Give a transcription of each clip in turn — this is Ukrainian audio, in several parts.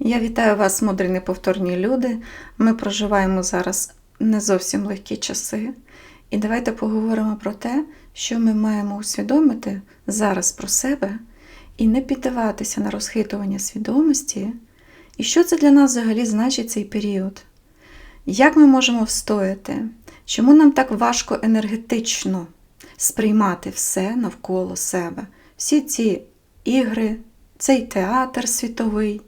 Я вітаю вас, мудрі неповторні люди. Ми проживаємо зараз не зовсім легкі часи. І давайте поговоримо про те, що ми маємо усвідомити зараз про себе і не піддаватися на розхитування свідомості, і що це для нас взагалі значить цей період. Як ми можемо встояти? Чому нам так важко енергетично сприймати все навколо себе? Всі ці ігри, цей театр світовий,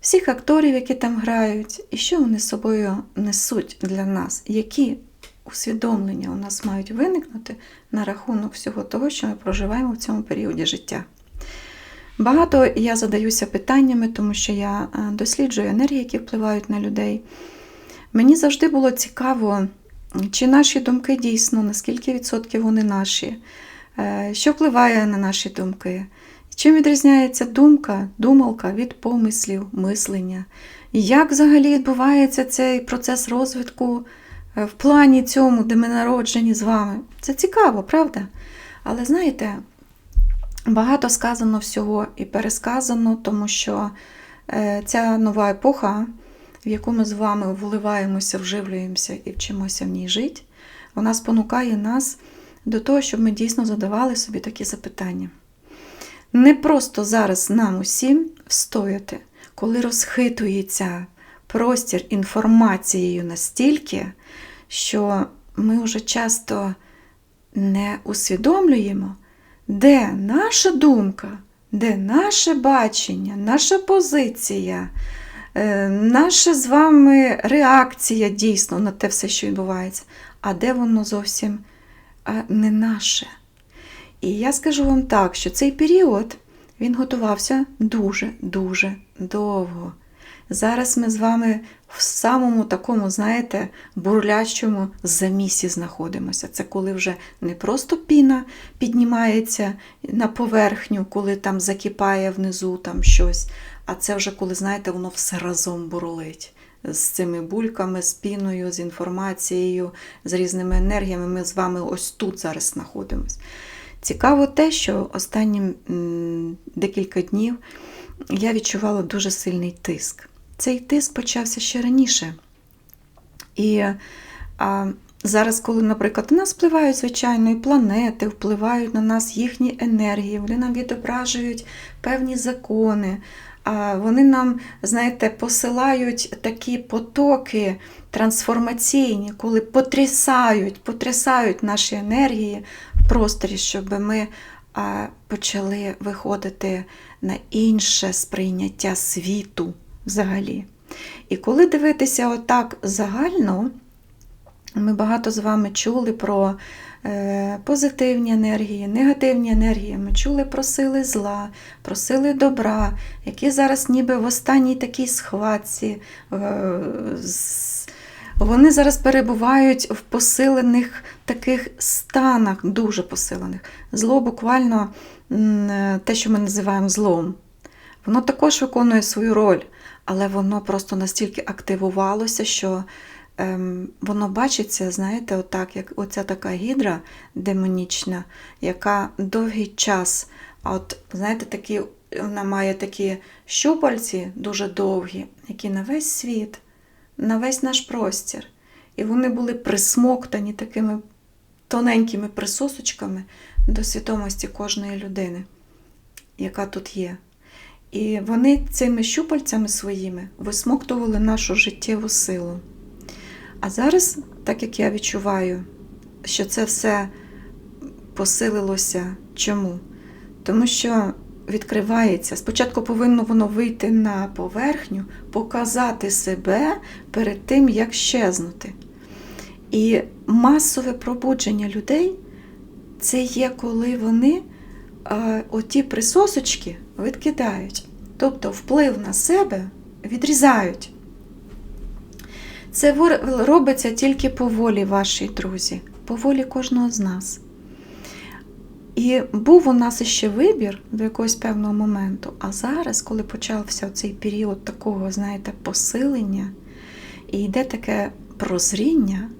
всіх акторів, які там грають, і що вони з собою несуть для нас, які усвідомлення у нас мають виникнути на рахунок всього того, що ми проживаємо в цьому періоді життя. Багато я задаюся питаннями, тому що я е, досліджую енергії, які впливають на людей. Мені завжди було цікаво, чи наші думки дійсно, наскільки відсотків вони наші, е, що впливає на наші думки. Чим відрізняється думка, думалка від помислів, мислення? Як взагалі відбувається цей процес розвитку е, в плані цьому, де ми народжені з вами? Це цікаво, правда? Але знаєте, багато сказано всього і пересказано, тому що е, ця нова епоха, в яку ми з вами вливаємося, вживлюємося і вчимося в ній жити, вона спонукає нас до того, щоб ми дійсно задавали собі такі запитання. Не просто зараз нам усім встояти, коли розхитується простір інформацією настільки, що ми вже часто не усвідомлюємо, де наша думка, де наше бачення, наша позиція, е, наша з вами реакція дійсно на те все, що відбувається, а де воно зовсім не наше. І я скажу вам так, що цей період він готувався дуже-дуже довго. Зараз ми з вами в самому такому, знаєте, бурлячому замісі знаходимося. Це коли вже не просто піна піднімається на поверхню, коли там закипає внизу там щось, а це вже коли, знаєте, воно все разом бурлить. З цими бульками, з піною, з інформацією, з різними енергіями. Ми з вами ось тут зараз знаходимося. Цікаво те, що останні декілька днів я відчувала дуже сильний тиск. Цей тиск почався ще раніше. І а, зараз, коли, наприклад, у нас впливають, звичайно, і планети, впливають на нас їхні енергії, вони нам відображують певні закони. Вони нам, знаєте, посилають такі потоки трансформаційні, коли потрясають, потрясають наші енергії в просторі, щоб ми почали виходити на інше сприйняття світу взагалі. І коли дивитися отак загально, ми багато з вами чули про е, позитивні енергії, негативні енергії. Ми чули про сили зла, про сили добра, які зараз ніби в останній такій схватці. Е, вони зараз перебувають в посилених таких станах, дуже посилених. Зло буквально те, що ми називаємо злом. Воно також виконує свою роль, але воно просто настільки активувалося, що ем, воно бачиться, знаєте, отак, як оця така гідра демонічна, яка довгий час, от, знаєте, такі, вона має такі щупальці дуже довгі, які на весь світ на весь наш простір. І вони були присмоктані такими тоненькими присосочками до свідомості кожної людини, яка тут є. І вони цими щупальцями своїми висмоктували нашу життєву силу. А зараз, так як я відчуваю, що це все посилилося чому? Тому що відкривається. Спочатку повинно воно вийти на поверхню, показати себе перед тим, як щезнути. І масове пробудження людей це є, коли вони оті присосочки відкидають, тобто вплив на себе відрізають. Це робиться тільки по волі вашій друзі, по волі кожного з нас. І був у нас ще вибір до якогось певного моменту. А зараз, коли почався цей період такого, знаєте, посилення, і йде таке прозріння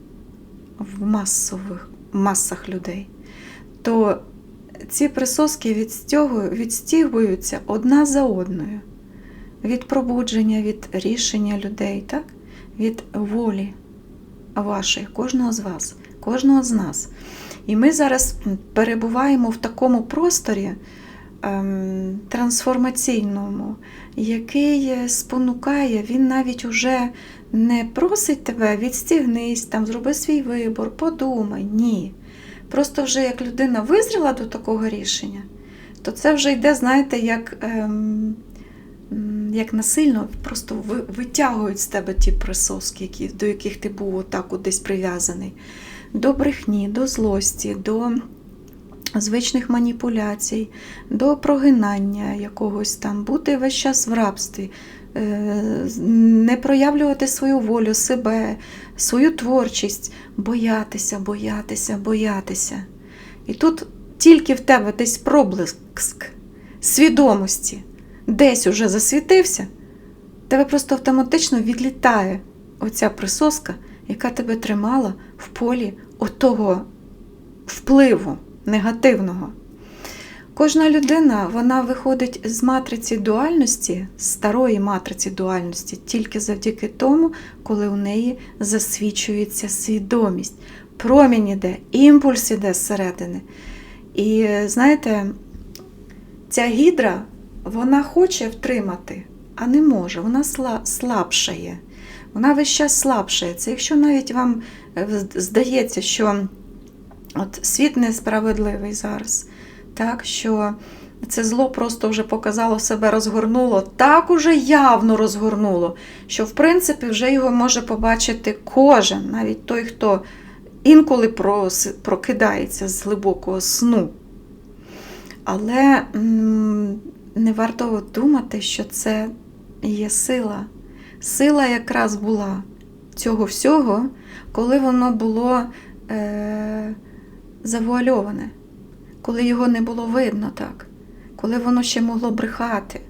в масових масах людей, то ці присоски відстягуються одна за одною. від пробудження, від рішення людей, так? Від волі вашої, кожного з вас, кожного з нас. І ми зараз перебуваємо в такому просторі ем, трансформаційному, який спонукає, він навіть уже не просить тебе відстігнись, там, зроби свій вибор, подумай. Ні. Просто вже як людина визріла до такого рішення, то це вже йде, знаєте, як ем, як насильно просто витягують з тебе ті присоски, які, до яких ти був отак от десь прив'язаний. До брехні, до злості, до звичних маніпуляцій, до прогинання якогось там, бути весь час в рабстві, е, не проявлювати свою волю, себе, свою творчість, боятися, боятися, боятися. І тут тільки в тебе десь проблиск свідомості десь уже засвітився, тебе просто автоматично відлітає оця присоска, яка тебе тримала в полі отого впливу негативного. Кожна людина вона виходить з матриці дуальності, з старої матриці дуальності, тільки завдяки тому, коли у неї засвічується свідомість. Промінь іде, імпульс іде зсередини. І знаєте, ця гідра, вона хоче втримати, а не може, вона слабшає. Вона весь час слабшає. Це якщо навіть вам е, здається, що от світ несправедливий зараз, так, що це зло просто вже показало себе, розгорнуло, так уже явно розгорнуло, що в принципі вже його може побачити кожен, навіть той, хто інколи прокидається з глибокого сну. Але не варто думати, що це є сила. Сила якраз була цього всього, коли воно було е, завуальоване, коли його не було видно так, коли воно ще могло брехати,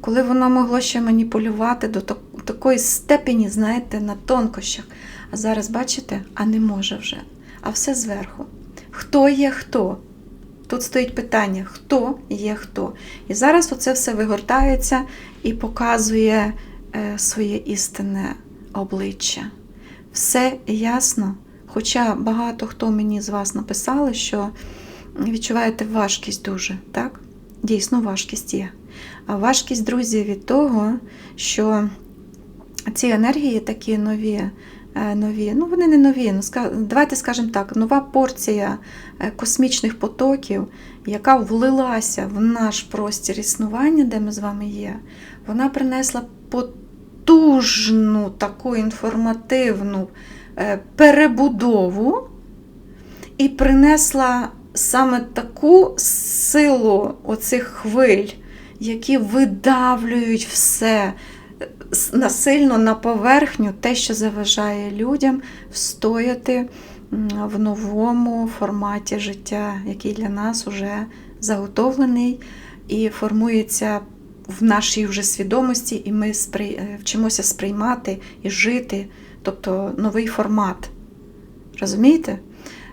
коли воно могло ще маніпулювати до такої степені, знаєте, на тонкощах. А зараз, бачите, а не може вже. А все зверху. Хто є хто? Тут стоїть питання, хто є хто. І зараз оце все вигортається і показує е, своє істинне обличчя. Все ясно. Хоча багато хто мені з вас написали, що відчуваєте важкість дуже, так? Дійсно, важкість є. А важкість, друзі, від того, що ці енергії такі нові, нові, ну вони не нові, ну давайте скажемо так, нова порція е, космічних потоків, яка влилася в наш простір існування, де ми з вами є, вона принесла потужну таку інформативну е, перебудову і принесла саме таку силу оцих хвиль, які видавлюють все насильно на поверхню, те, що заважає людям встояти в новому форматі життя, який для нас вже заготовлений і формується в нашій вже свідомості, і ми сприй... е, вчимося сприймати і жити, тобто новий формат. Розумієте?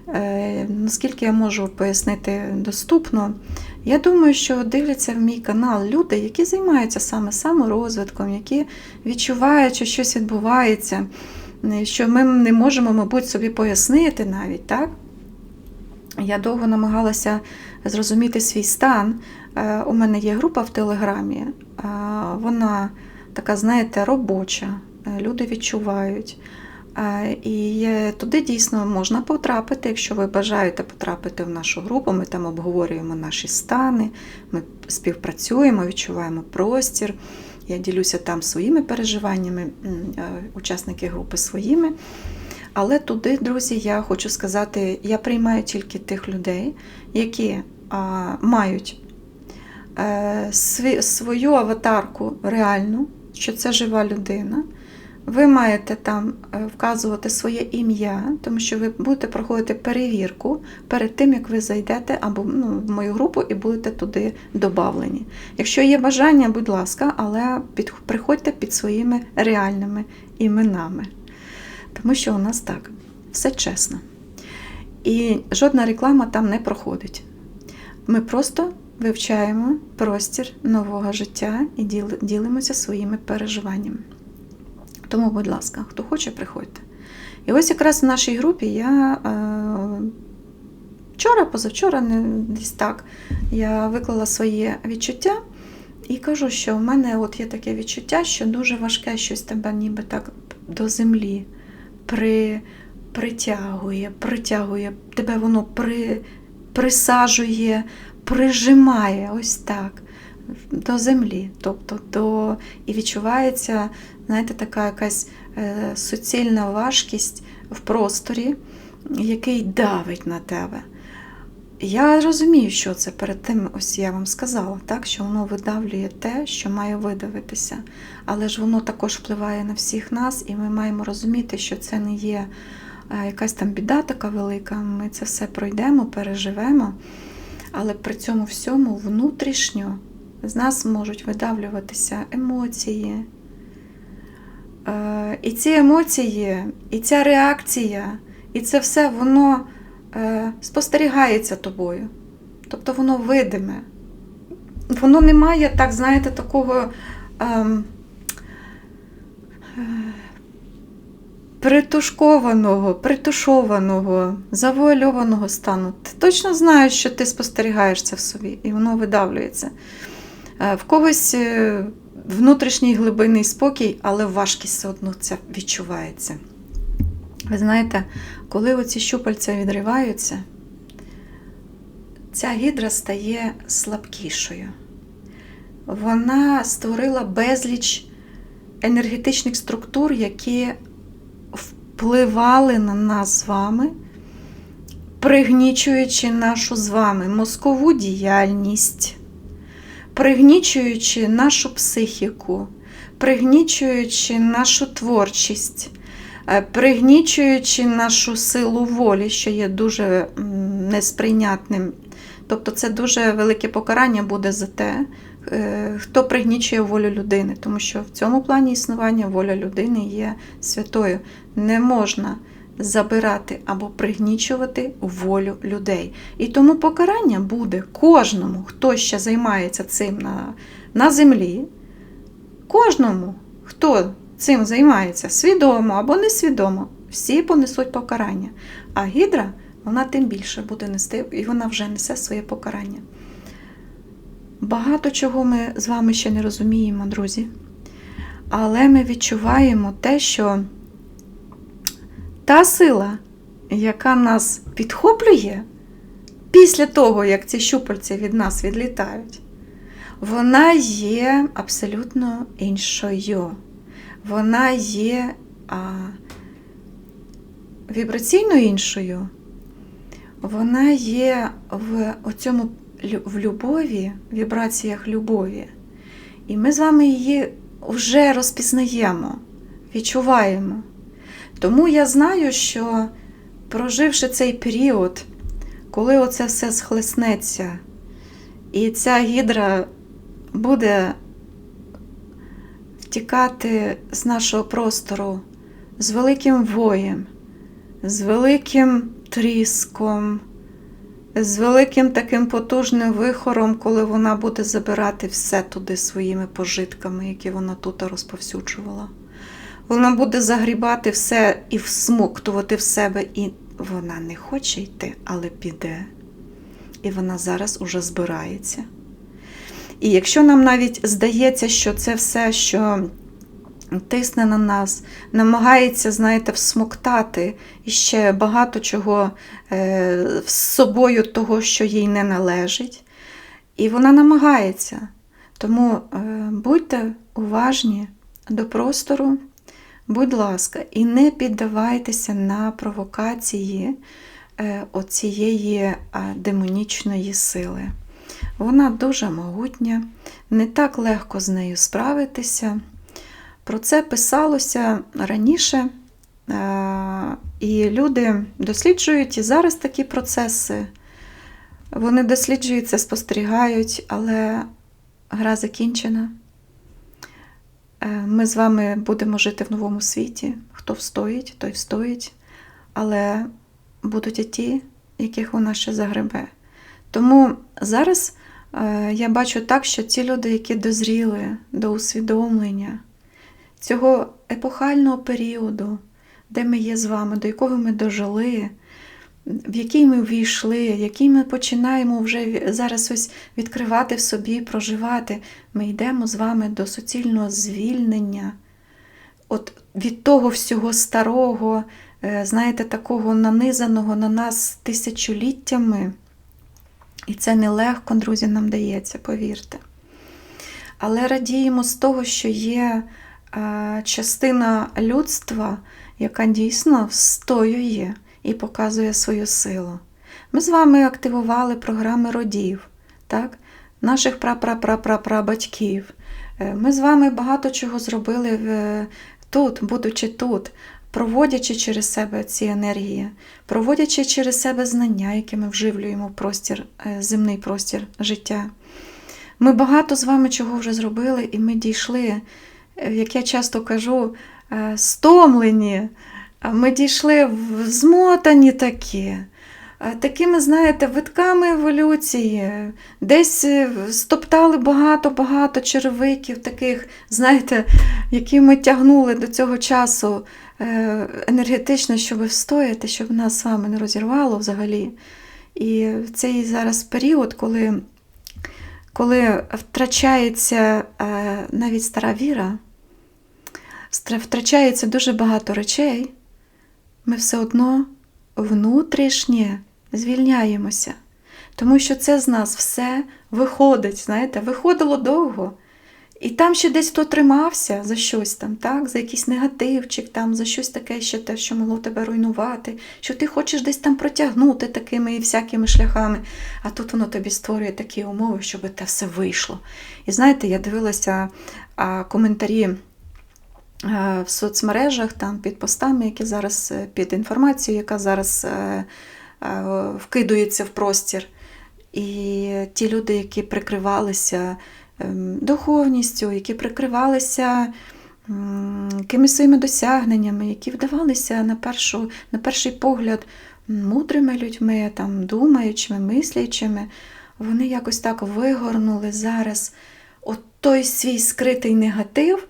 Е, наскільки я можу пояснити доступно, я думаю, що дивляться в мій канал люди, які займаються саме саморозвитком, які відчувають, що щось відбувається, е, що ми не можемо, мабуть, собі пояснити навіть, так? Я довго намагалася зрозуміти свій стан. Е, У мене є група в Телеграмі, е, вона така, знаєте, робоча, люди відчувають. І туди дійсно можна потрапити, якщо ви бажаєте потрапити в нашу групу. Ми там обговорюємо наші стани, ми співпрацюємо, відчуваємо простір. Я ділюся там своїми переживаннями, е, учасники групи своїми. Але туди, друзі, я хочу сказати, я приймаю тільки тих людей, які а, мають е, свою аватарку реальну, що це жива людина. Ви маєте там е, вказувати своє ім'я, тому що ви будете проходити перевірку перед тим, як ви зайдете або ну, в мою групу і будете туди додавлені. Якщо є бажання, будь ласка, але під, приходьте під своїми реальними іменами. Тому що у нас так, все чесно. І жодна реклама там не проходить. Ми просто вивчаємо простір нового життя і ділимося своїми переживаннями. Тому, будь ласка, хто хоче, приходьте. І ось якраз в нашій групі я е, вчора, позавчора, не десь так, я виклала своє відчуття і кажу, що в мене от є таке відчуття, що дуже важке щось тебе ніби так до землі при, притягує, притягує, тебе воно при, присаджує, прижимає ось так до землі. Тобто до, і відчувається, знаєте, така якась е, суцільна важкість в просторі, який давить на тебе. Я розумію, що це перед тим, ось я вам сказала, так, що воно видавлює те, що має видавитися. Але ж воно також впливає на всіх нас, і ми маємо розуміти, що це не є е, якась там біда така велика. Ми це все пройдемо, переживемо. Але при цьому всьому внутрішньо з нас можуть видавлюватися емоції. І ці емоції, і ця реакція, і це все воно е, спостерігається тобою. Тобто воно видиме. Воно не має, так, знаєте, такого ем, е, притушкованого, притушованого, завуальованого стану. Ти точно знаєш, що ти спостерігаєш це в собі, і воно видавлюється. Е, В когось е, внутрішній глибинний спокій, але важкість все одно це відчувається. Ви знаєте, коли оці щупальця відриваються, ця гідра стає слабкішою. Вона створила безліч енергетичних структур, які впливали на нас з вами, пригнічуючи нашу з вами мозкову діяльність, пригнічуючи нашу психіку, пригнічуючи нашу творчість, е, пригнічуючи нашу силу волі, що є дуже несприйнятним. Тобто це дуже велике покарання буде за те, е, хто пригнічує волю людини, тому що в цьому плані існування воля людини є святою. Не можна забирати або пригнічувати волю людей. І тому покарання буде кожному, хто ще займається цим на, на землі, кожному, хто цим займається свідомо або несвідомо, всі понесуть покарання. А гідра, вона тим більше буде нести, і вона вже несе своє покарання. Багато чого ми з вами ще не розуміємо, друзі. Але ми відчуваємо те, що та сила, яка нас підхоплює після того, як ці щупальці від нас відлітають, вона є абсолютно іншою. Вона є а, вібраційно іншою. Вона є в оцьому в любові, вібраціях любові. І ми з вами її вже розпізнаємо, відчуваємо. Тому я знаю, що проживши цей період, коли оце все схлеснеться, і ця гідра буде втікати з нашого простору з великим воєм, з великим тріском, з великим таким потужним вихором, коли вона буде забирати все туди своїми пожитками, які вона тут розповсюджувала. Вона буде загрібати все і всмоктувати в себе, і вона не хоче йти, але піде. І вона зараз уже збирається. І якщо нам навіть здається, що це все, що тисне на нас, намагається, знаєте, всмоктати і ще багато чого е, з собою того, що їй не належить. І вона намагається. Тому е, будьте уважні до простору, будь ласка, і не піддавайтеся на провокації е, оцієї е, демонічної сили. Вона дуже могутня, не так легко з нею справитися. Про це писалося раніше, е, і люди досліджують і зараз такі процеси. Вони досліджують це, спостерігають, але гра закінчена. Е, Ми з вами будемо жити в новому світі. Хто встоїть, той встоїть. Але будуть і ті, яких вона ще загребе. Тому зараз Е, Я бачу так, що ті люди, які дозріли до усвідомлення цього епохального періоду, де ми є з вами, до якого ми дожили, в який ми ввійшли, який ми починаємо вже зараз ось відкривати в собі, проживати, ми йдемо з вами до суцільного звільнення. От від того всього старого, е, знаєте, такого нанизаного на нас тисячоліттями. І це нелегко, друзі, нам дається, повірте. Але радіємо з того, що є е, частина людства, яка дійсно встоює і показує свою силу. Ми з вами активували програми родів, так? наших прапрапрапрабатьків. Е, Ми з вами багато чого зробили в- тут, будучи тут, проводячи через себе ці енергії, проводячи через себе знання, які ми вживлюємо в простір, е, земний простір життя. Ми багато з вами чого вже зробили, і ми дійшли, е, як я часто кажу, е, стомлені. Ми дійшли в змотані такі, такими, знаєте, витками еволюції. Десь е, стоптали багато-багато черевиків, таких, знаєте, які ми тягнули до цього часу е, енергетично, щоб встояти, щоб нас з вами не розірвало взагалі. І цей зараз період, коли, коли втрачається е, навіть стара віра, втрачається дуже багато речей, ми все одно внутрішнє звільняємося. Тому що це з нас все виходить, знаєте, виходило довго. І там ще десь хто тримався за щось там, так? за якийсь негативчик, там, за щось таке, ще те, що могло тебе руйнувати, що ти хочеш десь там протягнути такими і всякими шляхами. А тут воно тобі створює такі умови, щоб те все вийшло. І знаєте, я дивилася а, коментарі в соцмережах, там під постами, які зараз е, під інформацією, яка зараз е, е, вкидується в простір. І ті люди, які прикривалися ем, духовністю, які прикривалися якимись своїми досягненнями, які вдавалися на, першу, на перший погляд мудрими людьми, там, думаючими, мислячими, вони якось так вигорнули зараз от той свій скритий негатив,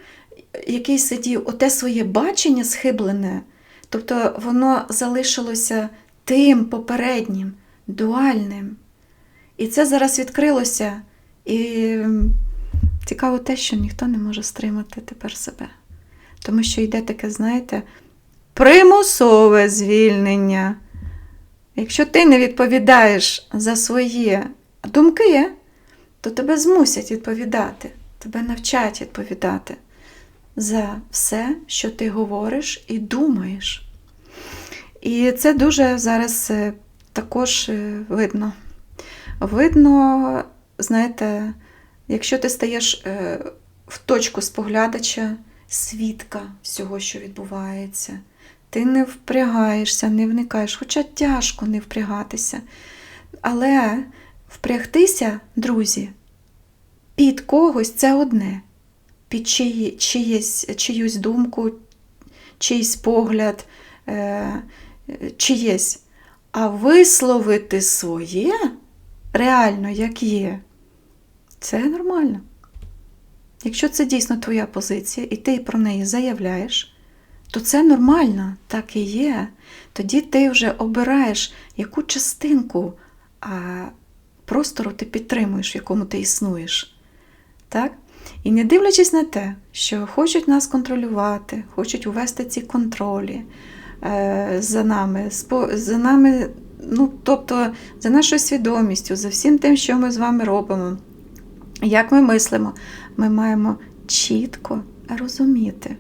який сидів, оте своє бачення схиблене, тобто воно залишилося тим попереднім, дуальним. І це зараз відкрилося. І цікаво те, що ніхто не може стримати тепер себе. Тому що йде таке, знаєте, примусове звільнення. Якщо ти не відповідаєш за свої думки, то тебе змусять відповідати, тебе навчать відповідати за все, що ти говориш і думаєш. І це дуже зараз е, також е, видно. Видно, знаєте, якщо ти стаєш е, в точку споглядача, свідка всього, що відбувається, ти не впрягаєшся, не вникаєш, хоча тяжко не впрягатися. Але впрягтися, друзі, під когось це одне, під чиї, чиєсь, чиюсь думку, чийсь погляд, е, чиєсь. А висловити своє реально, як є, це нормально. Якщо це дійсно твоя позиція, і ти про неї заявляєш, то це нормально, так і є. Тоді ти вже обираєш, яку частинку а, простору ти підтримуєш, в якому ти існуєш. Так? І не дивлячись на те, що хочуть нас контролювати, хочуть увести ці контролі е, за нами, за нами, ну, тобто за нашою свідомістю, за всім тим, що ми з вами робимо, як ми мислимо, ми маємо чітко розуміти,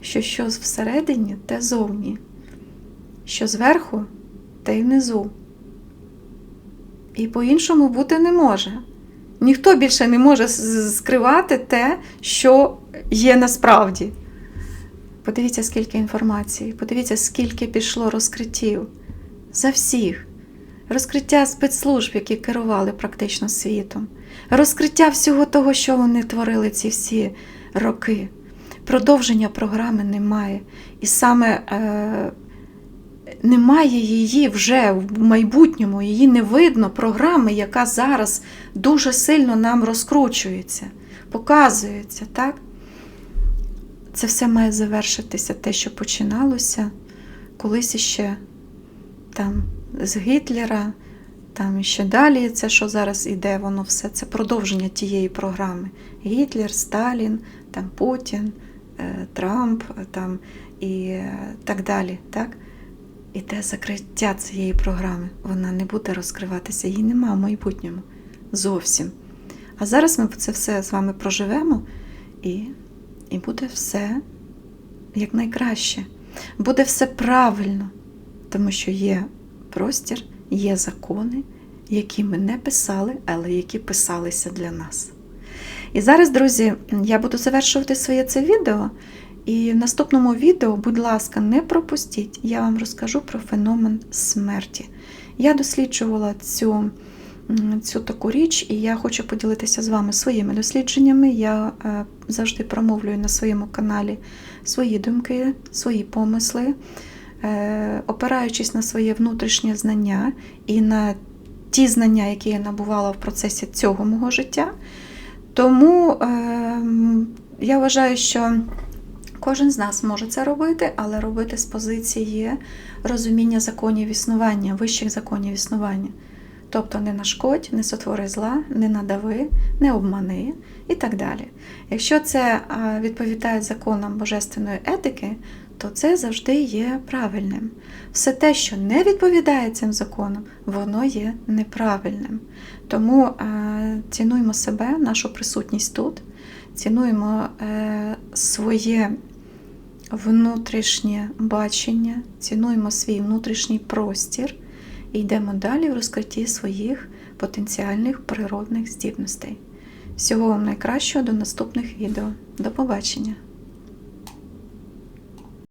що що всередині, те зовні, що зверху, те й внизу. І по-іншому бути не може. Ніхто більше не може скривати те, що є насправді. Подивіться, скільки інформації, подивіться, скільки пішло розкриттів за всіх. Розкриття спецслужб, які керували практично світом, розкриття всього того, що вони творили ці всі роки. Продовження програми немає. І саме е, немає її вже в майбутньому, її не видно програми, яка зараз дуже сильно нам розкручується, показується, так? Це все має завершитися, те, що починалося колись іще там з Гітлера, там ще далі, це, що зараз іде, воно все це продовження тієї програми. Гітлер, Сталін, там Путін, е, Трамп е, там, і е, так далі. Так? Іде закриття цієї програми. Вона не буде розкриватися, її нема в майбутньому. Зовсім. А зараз ми це все з вами проживемо, і, і буде все як найкраще. Буде все правильно, тому що є простір, є закони, які ми не писали, але які писалися для нас. І зараз, друзі, я буду завершувати своє це відео. І в наступному відео, будь ласка, не пропустіть, я вам розкажу про феномен смерті. Я досліджувала цю, цю таку річ, і я хочу поділитися з вами своїми дослідженнями. Я е, завжди промовлюю на своєму каналі свої думки, свої помисли, е, опираючись на своє внутрішнє знання і на ті знання, які я набувала в процесі цього мого життя. Тому е, я вважаю, що кожен з нас може це робити, але робити з позиції розуміння законів існування, вищих законів існування. Тобто не нашкодь, не сотвори зла, не надави, не обмани і так далі. Якщо це відповідає законам божественної етики, то це завжди є правильним. Все те, що не відповідає цим законам, воно є неправильним. Тому цінуємо себе, нашу присутність тут, цінуємо е, своє внутрішнє бачення, цінуємо свій внутрішній простір і йдемо далі в розкритті своїх потенціальних природних здібностей. Всього вам найкращого до наступних відео. До побачення!